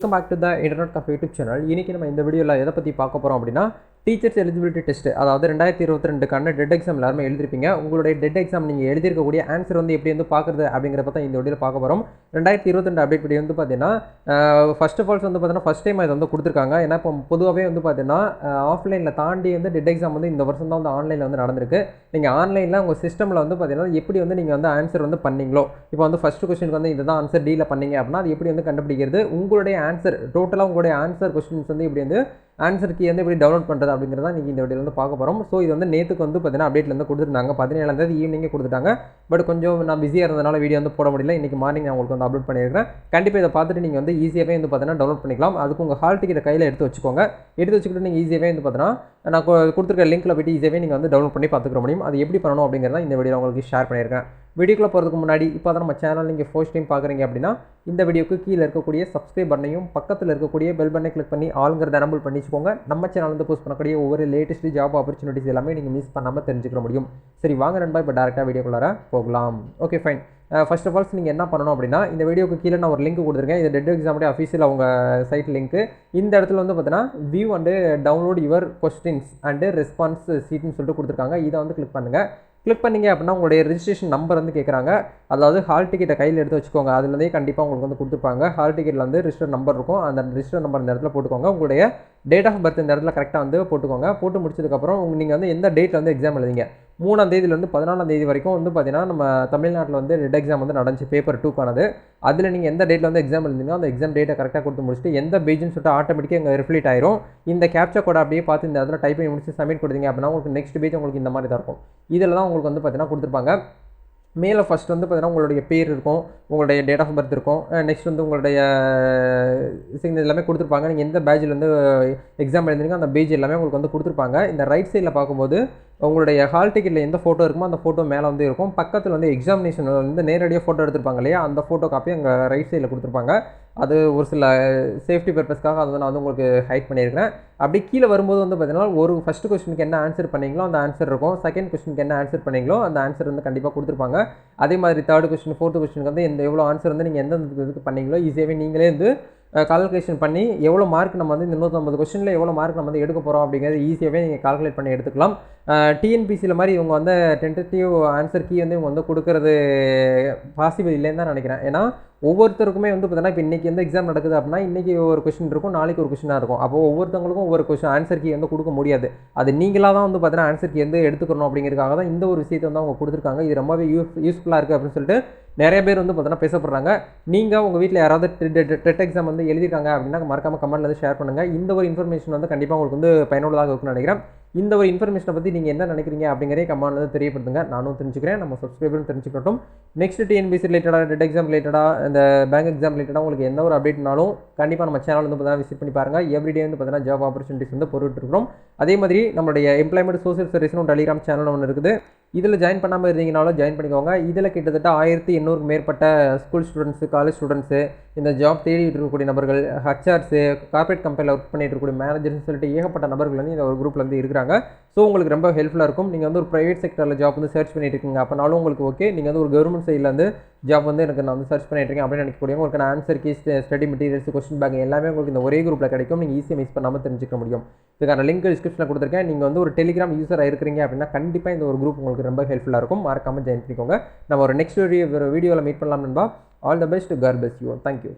Welcome back to the internet of YouTube channel இன்றைக்கி நம்ம இந்த வீடியோவில் எதை பற்றி பார்க்க போகிறோம் அப்படின்னா டீச்சர்ஸ் எலிஜிபிலிட்டி டெஸ்ட் அதாவது ரெண்டாயிரத்தி இருபத்தி ரெண்டுக்கான டெட் எக்ஸாம் எல்லாருமே எழுதிருப்பீங்க? உங்களுடைய டெட் எக்ஸாம் நீங்கள் எழுதியிருக்கக்கூடிய ஆன்சர் வந்து எப்படி வந்து பார்க்குறது அப்படிங்கிறத தான் இந்த வழியில் பார்க்க போகிறோம் ரெண்டாயிரத்தி இருபத்தி ரெண்டு அப்டேட் படி வந்து பார்த்தீங்கன்னா ஃபர்ஸ்ட் ஆஃப் ஆல்ஸ் வந்து பார்த்தீங்கன்னா ஃபஸ்ட் டைம் இது வந்து கொடுத்துருக்காங்க. ஏன்னா இப்போ பொதுவாகவே வந்து பார்த்தீங்கன்னா ஆஃப்லைனில் தாண்டி வந்து டெட் எக்ஸாம் வந்து இந்த வருஷம் தான் வந்து ஆன்லைனில் வந்து நடந்திருக்கு. நீங்கள் ஆன்லைனில் உங்கள் சிஸ்டமில் வந்து பார்த்தீங்கன்னா எப்படி வந்து நீங்கள் வந்து ஆன்சர் வந்து பண்ணீங்களோ? இப்போ வந்து ஃபஸ்ட் கொஸ்டினுக்கு வந்து இதுதான் ஆன்சர் டீல பண்ணீங்க அப்படின்னா அது எப்படி வந்து கண்டுபிடிக்கிறது? உங்களுடைய ஆன்சர் டோட்டலாக உங்களுடைய ஆன்சர் கொஸ்டின்ஸ் வந்து இப்படி வந்து ஆன்சர் கீ வந்து எப்படி டவுன்லோட் பண்ணுறது அப்படிங்கிறத நீங்கள் இந்த வீடியோவில் வந்து பார்க்க போகிறோம் ஸோ இது வந்து நேற்றுக்கு வந்து பார்த்தீங்கன்னா அப்டேட்லேருந்து வந்து கொடுத்துருந்தாங்க. பதினேழாம் தேதி ஈவினிங்கே கொடுத்துட்டாங்க. பட் கொஞ்சம் நான் பிஸியாக இருந்தனால வீடியோ வந்து போட முடியல. இன்றைக்கி மார்னிங் நான் உங்களுக்கு வந்து அப்லோட் பண்ணியிருக்கிறேன். கண்டிப்பாக இதை பார்த்துட்டு நீங்கள் வந்து ஈஸியாகவே வந்து பார்த்தீங்கன்னா டவுன்லோட் பண்ணிக்கலாம். அதுக்கு உங்கள் ஹால் டிக்கெட்டை கையில் எடுத்து வச்சுக்கோங்க. எடுத்து வச்சுக்கிட்டு நீங்கள் ஈஸியாகவே வந்து பார்த்தீங்கன்னா நான் கொடுத்துருக்க லிங்க்கில் போய்ட்டு ஈஸியாகவே நீங்கள் வந்து டவுன்லோட் பண்ணி பார்த்துக்க முடியும். அது எப்படி பண்ணணும் அப்படிங்கிறத இந்த வீடியோ உங்களுக்கு ஷேர் பண்ணியிருக்கேன். வீடியோக்குள்ளே போகிறதுக்கு முன்னாடி இப்போ தான் நம்ம சேனல் நீங்கள் ஃபர்ஸ்ட் டைம் பார்க்குறீங்க அப்படின்னா இந்த வீடியோக்கு கீழே இருக்கக்கூடிய சப்ஸ்கிரைப் பண்ணையும் பக்கத்தில் இருக்கக்கூடிய பெல் பண்ணை கிளிக் பண்ணி ஆளுங்கிறத அனம்பிள் பண்ணிச்சுக்கோங்க நம்ம சேனல் வந்து போஸ்ட் பண்ணக்கூடிய ஒவ்வொரு லேட்டஸ்ட் ஜாப் ஆப்பர்ச்சுனிட்டிஸ் எல்லாமே நீங்கள் மிஸ் பண்ணாமல் தெரிஞ்சுக்க முடியும். சரி வாங்க நண்பா இப்போ டேரெக்டாக வீடியோக்குள்ளார போகலாம். Okay fine first of alls நீங்கள் என்ன பண்ணணும் அப்படின்னா இந்த வீடியோக்கு கீழே நான் ஒரு லிங்க் கொடுத்துருக்கேன். இது டெட் எக்ஸாமுடைய அஃபீஷியல் அவங்க சைட் லிங்க்கு இந்த இடத்துல வந்து பார்த்தீங்கன்னா view and download your questions and response சீட்னு சொல்லிட்டு கொடுத்துருக்காங்க. இதை வந்து கிளிக் பண்ணுங்கள் கிளிக் பண்ணீங்க அப்படின்னா உங்களுடைய ரிஜிஸ்ட்ரேஷன் நம்பர் வந்து கேட்குறாங்க அதாவது ஹால் டிக்கெட்டை கையில் எடுத்து வச்சுக்கோங்க. அதுலேருந்தே கண்டிப்பாக உங்களுக்கு வந்து கொடுத்துருப்பாங்க. ஹால் டிக்கெட்டில் வந்து ரிஜிஸ்டர் நம்பர் இருக்கும். அந்த ரிஜிஸ்டர் நம்பர் அந்த இடத்துல போட்டுக்கோங்க. உங்களுடைய டேட் ஆஃப் பர்த் இந்த இடத்துல கரெக்டாக வந்து போட்டுக்கோங்க. போட்டு முடிச்சதுக்கப்புறம் நீங்கள் வந்து எந்த டேட்டில் வந்து எக்ஸாம் எழுதிங்க மூணாம் தேதியிலேருந்து பதினாலாம் தேதி வரைக்கும் வந்து பார்த்தீங்கன்னா நம்ம தமிழ்நாட்டில் வந்து ரெட் எக்ஸாம் வந்து நடந்துச்சு பேப்பர் டூக்கானது அதில் நீங்கள் எந்த டேட்டில் வந்து எக்ஸாம் எழுதிங்களோ அந்த எக்ஸாம் டேட்டை கரெக்டாக கொடுத்து முடிச்சுட்டு எந்த பேஜ்னு சொல்லிட்டு ஆட்டோமேட்டிக்காக இங்கே ரிஃப்ளீட் ஆயிரும். இந்த கேப்சா கூட அப்படியே பார்த்து இந்த இடத்துல டைப் பண்ணி முடிச்சு சப்மிட் கொடுத்தீங்க அப்படின்னா உங்களுக்கு நெக்ஸ்ட் பேஜ் உங்களுக்கு இந்த மாதிரி தான் இருக்கும். இதில் தான் உங்களுக்கு வந்து பார்த்தீங்கன்னா கொடுத்துருப்பாங்க. மேலே ஃபஸ்ட் வந்து பார்த்தீங்கன்னா உங்களுடைய பேர் இருக்கும் உங்களுடைய டேட் ஆஃப் பர்த் இருக்கும். நெக்ஸ்ட் வந்து உங்களுடைய சிக்னேச்சர் எல்லாமே கொடுத்துருப்பாங்க. நீங்கள் எந்த பேஜில் வந்து எக்ஸாம் எழுதுறீங்க அந்த பேஜ் எல்லாமே உங்களுக்கு வந்து கொடுத்துருப்பாங்க. இந்த ரைட் சைடில் பார்க்கும்போது உங்களுடைய ஹால் டிக்கெட்டில் எந்த ஃபோட்டோ இருக்குமோ அந்த ஃபோட்டோ மேலே வந்து இருக்கும். பக்கத்தில் வந்து எக்ஸாமினேஷன் வந்து நேரடியாக ஃபோட்டோ எடுத்திருப்பாங்க இல்லையா? அந்த ஃபோட்டோ காப்பி அங்கே ரைட் சைடில் கொடுத்துருப்பாங்க. அது ஒரு சில சேஃப்டி பர்பஸ்க்காக அதை வந்து நான் வந்து உங்களுக்கு ஹைட் பண்ணியிருக்கிறேன். அப்படி கீழே வரும்போது வந்து பார்த்தீங்கன்னா ஒரு ஃபஸ்ட் கொஸ்டினுக்கு என்ன ஆன்சர் பண்ணீங்களோ அந்த ஆன்சர் இருக்கும். செகண்ட் கொஸ்டினுக்கு என்ன ஆன்சர் பண்ணீங்களோ அந்த ஆன்சர் வந்து கண்டிப்பாக கொடுத்துருப்பாங்க. அதே மாதிரி தேர்ட் கொஸ்டின் ஃபோர்த் கொஸ்டினுக்கு வந்து எந்த எவ்வளோ ஆன்சர் வந்து நீங்கள் எந்த இதுக்கு பண்ணீங்களோ ஈஸியாகவே நீங்களே வந்து கால்குலேஷன் பண்ணி எவ்வளோ மார்க் நம்ம வந்து இந்த நூற்றம்பது கொஸ்டினில் எவ்வளோ மார்க் நம்ம வந்து எடுக்க போகிறோம் அப்படிங்கிறது ஈஸியாகவே நீங்கள் கால்குலேட் பண்ணி எடுத்துக்கலாம். டிஎன்பிசியில் மாதிரி இவங்க வந்து டென்டேட்டிவ் ஆன்சர் கீ வந்து இவங்க வந்து கொடுக்கறது பாசிபிள் இல்லைன்னு தான் நினைக்கிறேன். ஏன்னா ஒவ்வொருத்தருக்குமே வந்து பார்த்தீங்கன்னா இப்போ இன்றைக்கி எந்த எக்ஸாம் நடக்குது அப்படின்னா இன்றைக்கி ஒரு கொஸ்டின் இருக்கும் நாளைக்கு ஒரு கொஸ்டினாக இருக்கும். அப்போ ஒவ்வொருத்தவங்களுக்கும் ஒவ்வொரு கொஸ்டின் ஆன்சர் கீ வந்து கொடுக்க முடியாது. அது நீங்களாக தான் வந்து பார்த்தீங்கன்னா ஆன்சர் கீ வந்து எடுத்துக்கணும் அப்படிங்கிறதுக்காக தான் இந்த ஒரு விஷயத்தை வந்து அவங்க கொடுத்துருக்காங்க. இது ரொம்பவே யூஸ் யூஸ்ஃபுல்லாக இருக்குது அப்படின்னு சொல்லிட்டு நிறைய பேர் வந்து பார்த்தீங்கன்னா பேசப்படுறாங்க. நீங்கள் உங்கள் வீட்டில் யாராவது டெட் எக்ஸாம் வந்து எழுதிருக்காங்க அப்படின்னா மறக்காம கமெண்ட்ல வந்து ஷேர் பண்ணுங்கள் இந்த ஒரு இன்ஃபர்மேஷன் வந்து கண்டிப்பாக உங்களுக்கு வந்து பயனுள்ளதாக இருக்கும்னு நினைக்கிறேன். இந்த ஒரு இன்ஃபர்மேஷனை பற்றி நீங்கள் என்ன நினைக்கிறீங்க அப்படிங்கிறே கமெண்ட்ல வந்து தெரியப்படுத்துங்க. நானும் தெரிஞ்சுக்கிறேன். நம்ம சப்ஸ்கிரைபரும் தெரிஞ்சுக்கட்டும். நெக்ஸ்ட் டிஎன்பிசி ரிலேட்டடாக டெட் எக்ஸாம் ரிலேட்டடாக இந்த பேங்க் எக்ஸாம் ரிலேட்டடாக உங்களுக்கு எந்த ஒரு அப்டேட்னாலும் கண்டிப்பாக நம்ம சேனல் வந்து பார்த்தீங்கன்னா விசிட் பண்ணி பாருங்கள் எவ்ரிடே வந்து பார்த்தீங்கன்னா ஜாப் ஆப்பர்ச்சுனிட்டிஸ் வந்து பொருட்டு இருக்கிறோம். அதே மாதிரி நம்மளுடைய எம்ப்ளாய்மெண்ட் சோசியல் சர்வீஸ்னு டெலிகிராம் சேனல் ஒன்று இருக்குது. இதில் ஜாயின் பண்ணாமல் இருந்தீங்கனாலும் ஜாயின் பண்ணிக்கோங்க. இதில் கிட்டத்தட்ட ஆயிரத்தி எண்ணூறுக்கு மேற்பட்ட ஸ்கூல் ஸ்டூடெண்ட்ஸு காலேஜ் ஸ்டூடெண்ட்ஸு இந்த ஜாப் தேடிட்டு இருக்கக்கூடிய நபர்கள் ஹச்ஆர்ஸு கார்பரேட் கம்பெனியில் ஒர்க் பண்ணிட்டு இருக்கக்கூடிய மேனேஜர்னு சொல்லிட்டு ஏகப்பட்ட நபர்கள் வந்து இந்த ஒரு குரூப்பில் வந்து இருக்கிறாங்க. ஸோ உங்களுக்கு ரொம்ப ஹெல்ப்ஃபுல்லாக இருக்கும். நீங்கள் வந்து ஒரு ப்ரைவேட் செக்டரில் ஜாப் வந்து சர்ச் பண்ணிட்டு இருக்கீங்க. அப்போனாலும் உங்களுக்கு ஓகே நீங்கள் வந்து ஒரு கவர்மெண்ட் சைடில் வந்து ஜாப் வந்து எனக்கு நான் வந்து சர்ச் பண்ணிட்டு இருக்கேன் அப்படின்னு நினைக்கக்கூடிய உங்களுக்கு answer key study materials question bank எல்லாமே உங்களுக்கு இந்த ஒரே குரூப்பில் கிடைக்கும். நீங்கள் ஈஸியாக மிஸ் பண்ணாமல் தெரிஞ்சுக்க முடியும். இதுக்கான லிங்க் டிஸ்கிரிப்ஷனில் கொடுத்துருக்கேன். நீங்கள் வந்து ஒரு டெலிகிராம் யூஸராக இருக்கிறீங்க அப்படின்னா கண்டிப்பாக இந்த ஒரு குரூப் உங்களுக்கு ரொம்ப ஹெல்ப்ஃபுல்லாக இருக்கும். மறக்காமல் ஜாயின் பண்ணிக்கோங்க. நம்ம ஒரு நெக்ஸ்ட் வீடியோ வீடியோவில் மீட் பண்ணலாம் நண்பா. All the best car best you thank you